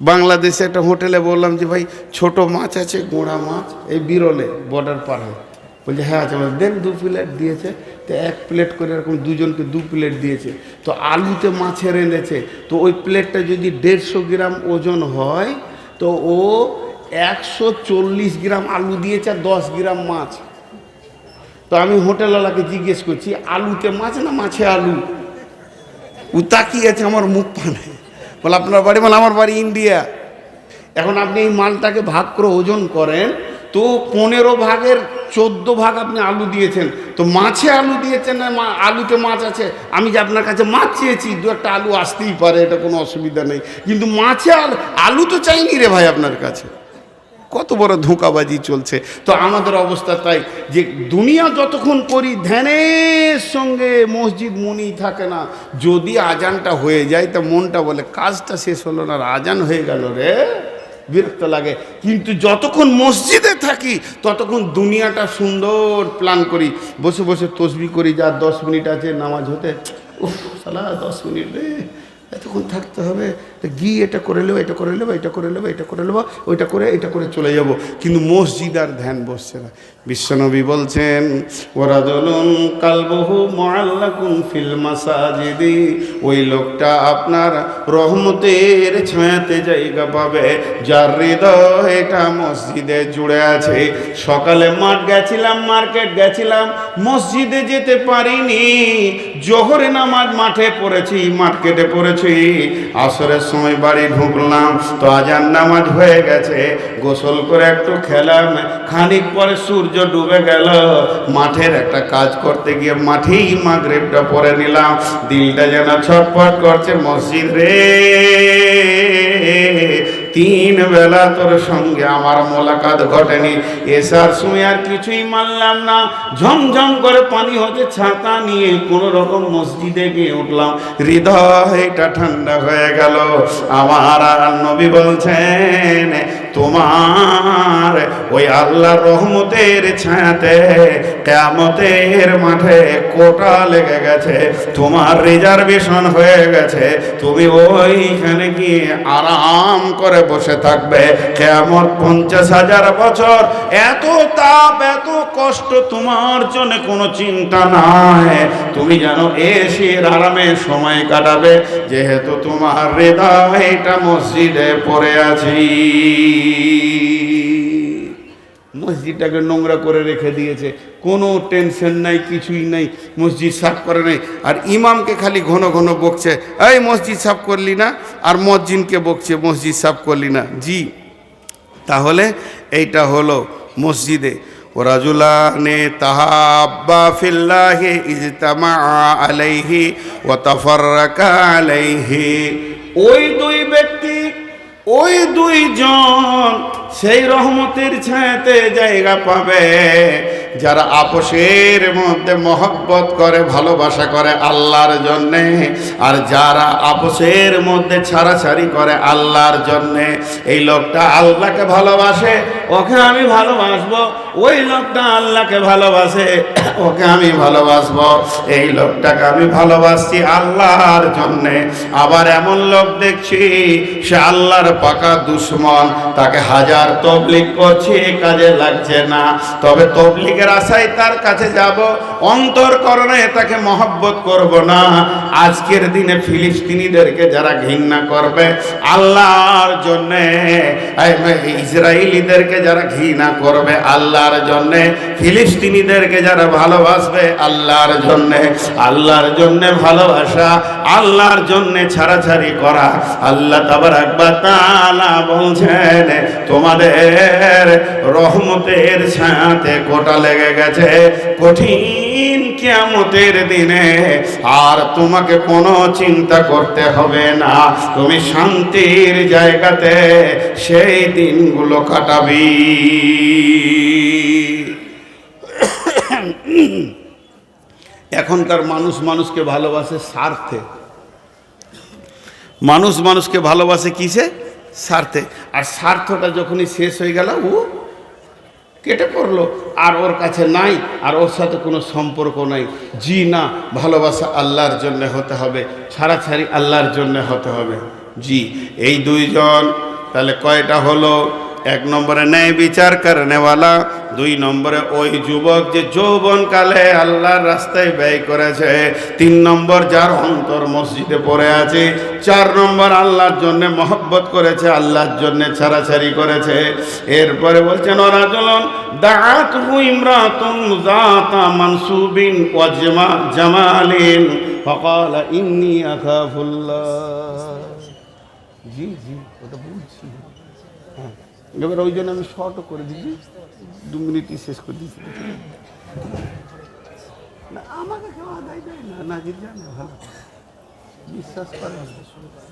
বাংলাদেশে একটা হোটেলে বললাম যে ভাই ছোট মাছ আছে গোড়া মাছ। এই বিরলে বর্ডার পার হয়ে। বলছে হ্যাঁ আছে। বলে, দেন দু প্লেট দিয়েছে। তো এক প্লেট করে এরকম দুজনকে দু প্লেট দিয়েছে। তো আলুতে মাছের এনেছে। তো ওই প্লেটটা যদি দেড়শো গ্রাম ওজন হয় তো ও একশো চল্লিশ গ্রাম আলু দিয়েছে আর দশ গ্রাম মাছ। তো আমি হোটেলওয়ালাকে জিজ্ঞেস করছি আলুতে মাছ না মাছে আলু? ও তাকিয়ে আছে আমার মুখ পানে। বলে, আপনার বাড়ি মানে আমার বাড়ি ইন্ডিয়া। এখন আপনি এই মালটাকে ভাগ করে ওজন করেন, তো পনেরো ভাগের চোদ্দ ভাগ আপনি আলু দিয়েছেন। তো মাছে আলু দিয়েছেন না আলুতে মাছ আছে? আমি যে আপনার কাছে মাছ চেয়েছি, দু একটা আলু আসতেই পারে, এটা কোনো অসুবিধা নেই। কিন্তু মাছে আলু আলু তো চাইনি রে ভাই আপনার কাছে। কত বড় ধোঁকাবাজি চলছে। তো আমাদের অবস্থা তাই যে দুনিয়া যতক্ষণ করি, ধ্যানের সঙ্গে মসজিদ মনি থাকে না। যদি আজানটা হয়ে যায়, তা মনটা বলে, কাজটা শেষ হলো না আজান হয়ে গেল রে। বিরক্ত লাগে। কিন্তু যতক্ষণ মসজিদে থাকি, ততক্ষণ দুনিয়াটা সুন্দর প্ল্যান করি। বসে বসে তসবি করি, যা দশ মিনিট আছে, নামাজ হতে, উফ, সালা দশ মিনিট রে। এতক্ষণ থাকতে হবে। গিয়ে এটা করে নেব, এটা করে নেব, এটা করে নেব, এটা করে নেব, ওইটা করে, এটা করে চলে যাব। কিন্তু মসজিদ আর ধ্যান বসছে না। বিশ্বনবী বলছেন ওরা দলুন কালবহু মআল্লাকুন ফিল মাসাজিদি। ওই লোকটা আপনার রহমতের ছায়াতে জায়গা পাবে। যার হৃদয় এটা মসজিদে জুড়ে আছে। সকালে মাঠ গেছিলাম, মার্কেট গেছিলাম, মসজিদে যেতে পারিনি। জোহরে নামাজ মাঠে পড়েছি, মার্কেটে পড়েছি। আসরের সময় বাড়ি ঢুকলাম, তো আজান নামাজ হয়ে গেছে। গোসল করে একটু খেলাম। খানিক পরে সূর্য ডুবে গেল। মাঠের একটা কাজ করতে গিয়ে মাঠেই মা গ্রেপটা পরে নিলাম। দিলটা যেন ছটফট করছে মসজিদ রে। বেলা তোর সঙ্গে আমার মোলাকাত ঘটেনি। এসার সময় আর কিছুই মানলাম না। ঝমঝম করে পানি হতে ছাতা নিয়ে কোন রকম মসজিদে গিয়ে উঠলাম। হৃদয় এটা ঠান্ডা হয়ে গেল। আমার আর নবী বলছেন তোমার ওই আল্লাহর রহমতের ছায়াতে কেমতের মাঠে কোটা লেগে গেছে, তোমার রিজার্ভেশন হয়ে গেছে, তুমি ওইখানে গিয়ে আরাম করে বসে থাকবে। কেমন পঞ্চাশ হাজার বছর, এত তাপ, এত কষ্ট, তোমার জন্য কোনো চিন্তা নাই। তুমি যেন এসির আরামে সময় কাটাবে, যেহেতু তোমার হৃদয়টা মসজিদে পড়ে আছি। মসজিদটাকে নোংরা করে রেখে দিয়েছে। কোনো টেনশন নাই, কিছুই নাই, মসজিদ সাফ করে নাই। আর ইমামকে খালি ঘন ঘন বকছে, এই মসজিদ সাফ করলি না, আর মসজিদকে বকছে, মসজিদ সাফ করলি না। জি, তাহলে এইটা হলো মসজিদে। ওরাজুলানে তাহাব্বা ফিল্লাহি ইজতামা আলাইহি ওয়া তাফাররাকা আলাইহি। ওই দুই ব্যক্তি ওই দুইজন সেই রহমতের ছায়াতে জায়গা পাবে। যারা আপোষের মধ্যে মহব্বত করে, ভালোবাসা করে আল্লাহর জন্যে, আর যারা আপোষের মধ্যে ছাড়াছাড়ি করে আল্লাহর জন্যে, এই লোকটা আল্লাহকে ভালোবাসে, ওকে আমি ভালোবাসবো। ওই লোকটা আল্লাহকে ভালোবাসে, ওকে আমি ভালোবাসবো। এই লোকটাকে আমি ভালোবাসছি আল্লাহর জন্যে। আবার এমন লোক দেখছি, সে আল্লাহর পাকা দুশ্মন। তাকে হাজার তবলিক করছি, কাজে লাগছে না। তবে তবলিকের আশায় তার কাছে যাব। অন্তর করণে তাকে মহব্বত করব না। আজকের দিনে ফিলিস্তিনিদেরকে যারা ঘৃণা করবে, আল্লাহর জন্যে ইসরায়েলিদেরকে যারা ঘৃণা করবে আল্লাহর জন্যে, ফিলিস্তিনিদেরকে যারা ভালোবাসবে আল্লাহর জন্যে আল্লাহর জন্যে ভালোবাসা, আল্লাহর জন্যে ছাড়াছাড়ি করা। আল্লাহ তাবার একবার তালা বলছেন, তোমাদের রহমতের ছায়াতে কোটা লেগে গেছে। কঠিন কিয়ামতের দিনে আর তোমাকে কোনো চিন্তা করতে হবে না। তুমি শান্তির জায়গাতে সেই দিনগুলো কাটাবি। এখনকার মানুষ মানুষকে ভালোবাসে স্বার্থে। মানুষ মানুষকে ভালোবাসে কিসে? স্বার্থে। আর স্বার্থটা যখনই শেষ হয়ে গেল, ও কেটে পড়ল। আর ওর কাছে নাই, আর ওর সাথে কোনো সম্পর্ক নাই। জি না, ভালোবাসা আল্লাহর জন্য হতে হবে, ছাড়াছাড়ি আল্লাহর জন্য হতে হবে। জি, এই দুইজন, তাহলে কয়টা হলো? এক নম্বরে ন্যায় বিচার করেনেওয়ালা দুই নম্বরে, ওই যুবক যে যৌবনকালে আল্লাহর রাস্তায় ব্যয় করেছে, তিন নম্বর যার অন্তর মসজিদে পড়ে আছে, চার নম্বর আল্লাহর জন্য মহব্বত করেছে, আল্লাহর জন্য ছাড়াছাড়ি করেছে। এরপরে বলছেন ওরা চলন দাঁত ইমরাতুন জাতা মানসুবিন ওয়াজমা জামালিন। ফকাল, ইন্নি আখাফুল্লাহ। জি জি। এবার ওই জন্য আমি শর্টও করে দিচ্ছি দু মিনিটই শেষ করে দিচ্ছি না, আমাকে কেউ আদায় দেয় না, নাজির জানে ভালো বিশ্বাস করে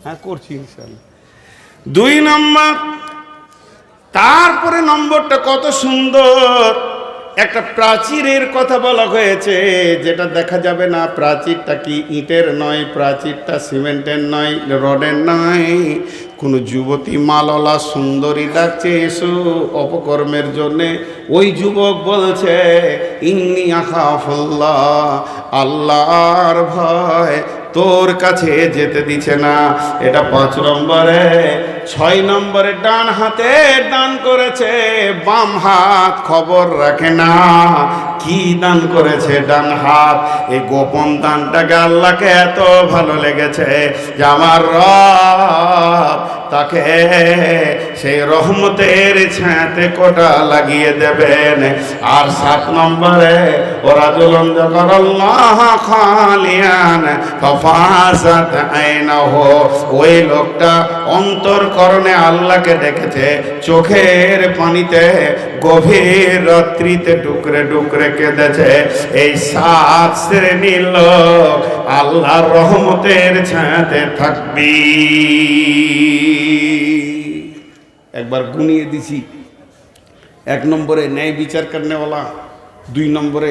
হ্যাঁ করছি ইনশাল্লাহ দুই নম্বর, তারপরে নম্বরটা কত সুন্দর। একটা প্রাচীরের কথা বলা হয়েছে, যেটা দেখা যাবে না প্রাচীরটা কি ইটের নয়, প্রাচীরটা সিমেন্টের নয়, রডের নয়। কোনো যুবতী মাললা সুন্দরী ডাকছে এসো অপকর্মের জন্যে। ওই যুবক বলছে, ইন্নি আখাফুল্লাহ, আল্লাহর ভয় তোর কাছে যেতে দিছে না। এটা পাঁচ নম্বরে। ছয় নম্বরে ডান হাতে দান করেছে, বাম হাত খবর রাখে না। কি দান করেছে ডান হাত? এই গোপন দানটাকে আল্লাহকে এত ভালো লেগেছে যে আমার রব তাকে সেই রহমতের ছাঁতে কোটা লাগিয়ে দেবেন। আর সাত নম্বরে, ওরা জুলন খালিয়ান ফাসাত আইনাহ। ওই লোকটা অন্তরকরণে আল্লাহকে দেখেছে চোখের পানিতে গভীর রাত্রিতে ডুকরে ডুকরে কেঁদেছে। এই সাত শ্রেণির লোক আল্লাহর রহমতের ছাঁতে থাকবি। একবার গুনিয়ে দিছি। এক নম্বরে ন্যায় বিচার করনেওয়ালা, দুই নম্বরে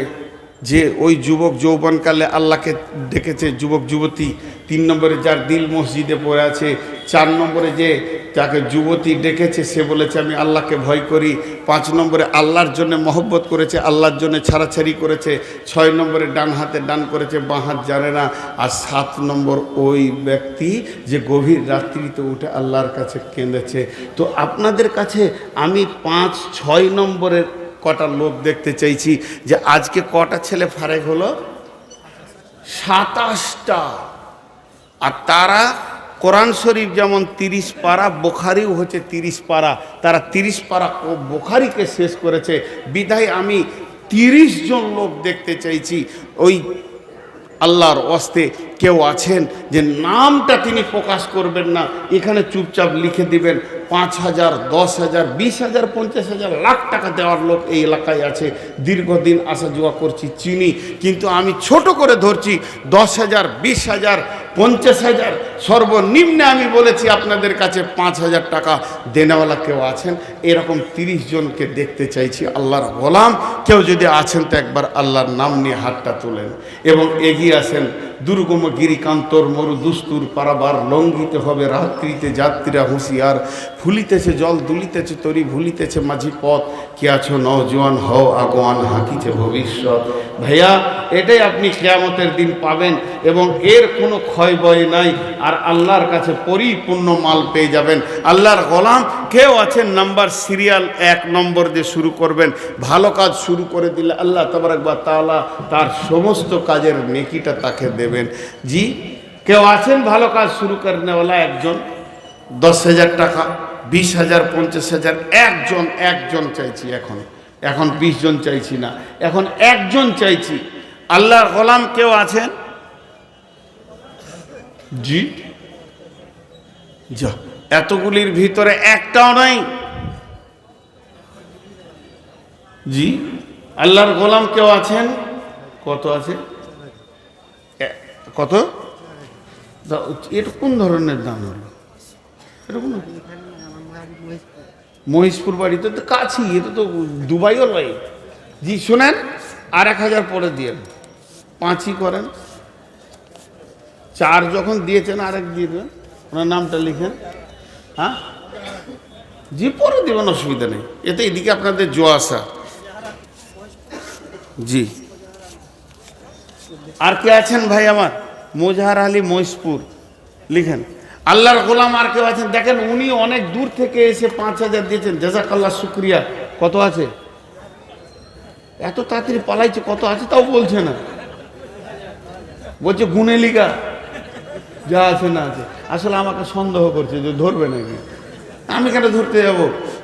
যে ওই যুবক যৌবনকালে আল্লাহকে ডেকেছে, যুবক যুবতী, তিন নম্বরে যার দিল মসজিদে পড়ে আছে, চার নম্বরে যে যাকে যুবতী ডেকেছে, সে বলেছে, আমি আল্লাহকে ভয় করি। পাঁচ নম্বরে আল্লাহর জন্য মহব্বত করেছে, আল্লাহর জন্য ছাড়াছাড়ি করেছে, ছয় নম্বরে ডান হাতে ডান করেছে, বাঁ হাত জানে না। আর সাত নম্বর ওই ব্যক্তি যে গভীর রাত্রিতে উঠে আল্লাহর কাছে কেঁদেছে। তো আপনাদের কাছে আমি পাঁচ, ছয় নম্বরের কটা লোক দেখতে চাইছি যে আজকে কটা ছেলে ফারেক হলো? সাতাশটা। আর তারা কোরআন শরীফ যেমন তিরিশ পারা, বোখারিও হচ্ছে তিরিশ পারা। তারা তিরিশ পারা ও বোখারিকে শেষ করেছে। বিধায় আমি তিরিশ জন লোক দেখতে চাইছি। ওই আল্লাহর অস্তে কেউ আছেন যে নামটা তিনি প্রকাশ করবেন না, এখানে চুপচাপ লিখে দিবেন, পাঁচ হাজার, দশ হাজার, বিশ হাজার, পঞ্চাশ হাজার, লাখ টাকা দেওয়ার লোক এই এলাকায় আছে। দীর্ঘদিন আসা যাওয়া করছি, চিনি, কিন্তু আমি ছোট করে ধরছি, দশ হাজার, বিশ হাজার, পঞ্চাশ হাজার, সর্বনিম্নে আমি বলেছি আপনাদের কাছে পাঁচ হাজার টাকা। দেনাওয়ালা কেউ আছেন? এরকম তিরিশ জনকে দেখতে চাইছি, আল্লাহর গোলাম। কেউ যদি আছেন তো একবার আল্লাহর নাম নিয়ে হাতটা তোলেন এবং এগিয়ে আসেন। দুর্গম গিরিকান্তর মরু দুস্তুর পারাবার লঙ্ঘিত হবে রাত্রিতে যাত্রীরা হুঁশিয়ার। ফুলিতেছে জল, দুলিতেছে তরি, ভুলিতেছে মাঝি পথ কে আছো নজওয়ান হও আগোয়ান, হাঁকিছে ভবিষ্যৎ। ভাইয়া এটাই আপনি কেয়ামতের দিন পাবেন এবং এর কোনো ক্ষয় বয় নাই। আর আল্লাহর কাছে পরিপূর্ণ মাল পেয়ে যাবেন। আল্লাহর গোলাম, কেউ আছেন নাম্বার সিরিয়াল এক নম্বর দিয়ে শুরু করবেন। ভালো কাজ শুরু করে দিলে আল্লাহ তবরাকবা তাআলা তার সমস্ত কাজের নেকিটা তাকে দেবেন। জি, কেউ আছেন ভালো কাজ শুরু করেনেওয়ালা একজন? দশ হাজার টাকা, বিশ হাজার, পঞ্চাশ হাজার, একজন একজন চাইছি এখন এখন বিশ জন চাইছি না। এখন একজন চাইছি। আল্লাহর গোলাম কেউ আছেন? জি। যা এতগুলির ভিতরে একটাও নাই। জি। আল্লাহর গোলাম কেউ আছেন? কত আছে? কত? এটা কোন ধরনের দাম? হলো এটা কোন? মহিষপুর বাড়িতে তো কাছেই এটা তো দুবাইও নয়। জি শোনেন আর এক হাজার পরে দিয়ে পাঁচই করেন। চার যখন দিয়েছেন আরেক দিয়ে দেবেন। ওনার নামটা লিখেন হ্যাঁ? জি, পরে দেবেন, অসুবিধা নেই। এতে এদিকে আপনাদের জো আসা। জি। আর কে আছেন ভাই আমার? মোজাহার আলী মহিষপুর লিখেন। আল্লাহর গোলাম আর কেউ আছেন? দেখেন, উনি অনেক দূর থেকে এসে পাঁচ হাজার দিয়েছেন। জাজাক আল্লাহ শুক্রিয়া। কত আছে? এত তাড়াতাড়ি পালাইছে, কত আছে? তাও বলছে না। বলছে গুনে লিগা যা আছে না আছে। আসলে আমাকে সন্দেহ করছে যে ধরবে নাকি। আমি কেন ধরতে যাব?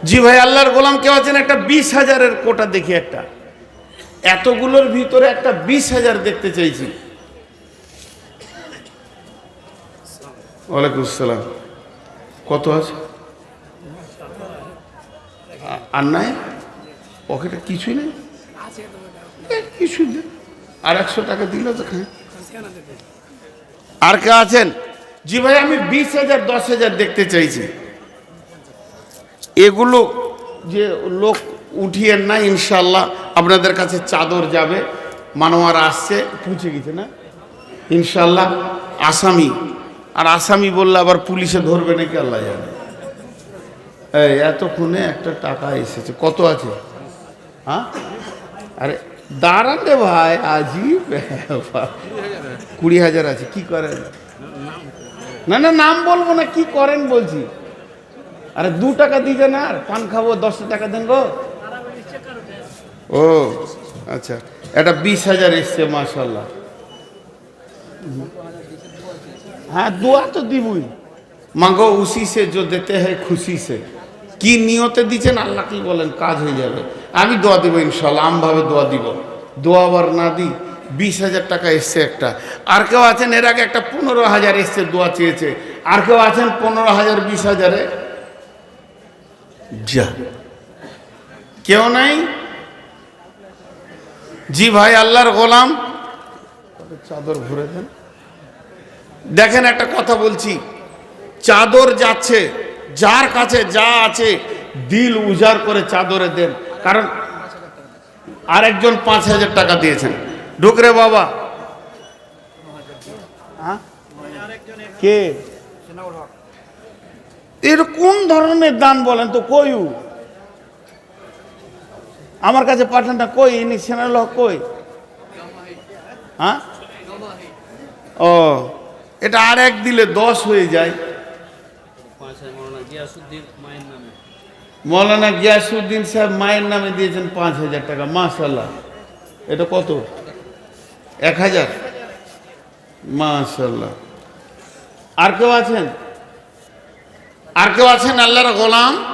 জি ভাই, আল্লাহর গোলাম কেউ আছেন? একটা বিশ হাজারের কোটা দেখি একটা। এতগুলোর ভিতরে একটা বিশ হাজার দেখতে চাইছি। ওয়ালাইকুম আসসালাম। কত আছে? আর নাই? পকেটে কিছুই নেই? কিছুই নেই। আর একশো টাকা দিল তো খায় আর কে আছেন? জি ভাই, আমি বিশ হাজার, দশ হাজার দেখতে চাইছি। এগুলো যে লোক উঠিয়েন না, ইনশাল্লাহ আপনাদের কাছে চাদর যাবে। মানোয়ার আসছে, পৌঁছে গেছে না? ইনশাল্লাহ আসামি। আর আসামি বললে আবার পুলিশে ধরবে নাকি, আল্লাহ জানে। এই, এতক্ষণে একটা টাকা এসেছে। কত আছে? হ্যাঁ? আরে, দাঁড়ান রে ভাই আজি কুড়ি হাজার আছে, কি করেন? না না, নাম বলব না, কি করেন বলছি। আরে দু টাকা দিয়েছেন আর, পান খাব দশটা টাকা দেন গো। ও আচ্ছা এটা বিশ হাজার এসছে মাসাল্লাহ হ্যাঁ দোয়া তো দিবই। মাগো, উসি সে যো দেতে হয় খুশি সে। কি নিয়তে দিচ্ছেন, আল্লাহ কি বলেন, কাজ হয়ে যাবে। আমি দোয়া দিব ইনশাল্লাহ আমভাবে দোয়া দিব। দোয়া আবার না দিই বিশ হাজার টাকা এসছে একটা। আর কেউ আছেন এর আগে একটা পনেরো হাজার এসছে দোয়া চেয়েছে। আর কেউ আছেন পনেরো হাজার বিশ হাজারে? যা। কেউ নাই? জি ভাই আল্লাহর গোলাম। চাদর ঘুরে দেন। দেখেন একটা কথা বলছি। চাদর যাচ্ছে যার কাছে যা আছে দিল উজাড় করে চাদরে দেন। কারণ আরেকজন পাঁচ হাজার টাকা দিয়েছেন। ঢুকরে বাবা। হ্যাঁ? কে? এর কোন ধরনের দান বলেন তো? কইউ আমার কাছে পাঠান না, কই? ইনি সেনাল হক কই? হ্যাঁ? ও, এটা আর এক দিলে দশ হয়ে যায়। মৌলানা গিয়াসুদ্দিন সাহেব মায়ের নামে দিয়েছেন পাঁচ হাজার টাকা মাশাল্লাহ এটা কত? এক হাজার? মাশাল্লাহ আর কেউ আছেন? আর কেউ আছেন আল্লাহর গোলাম?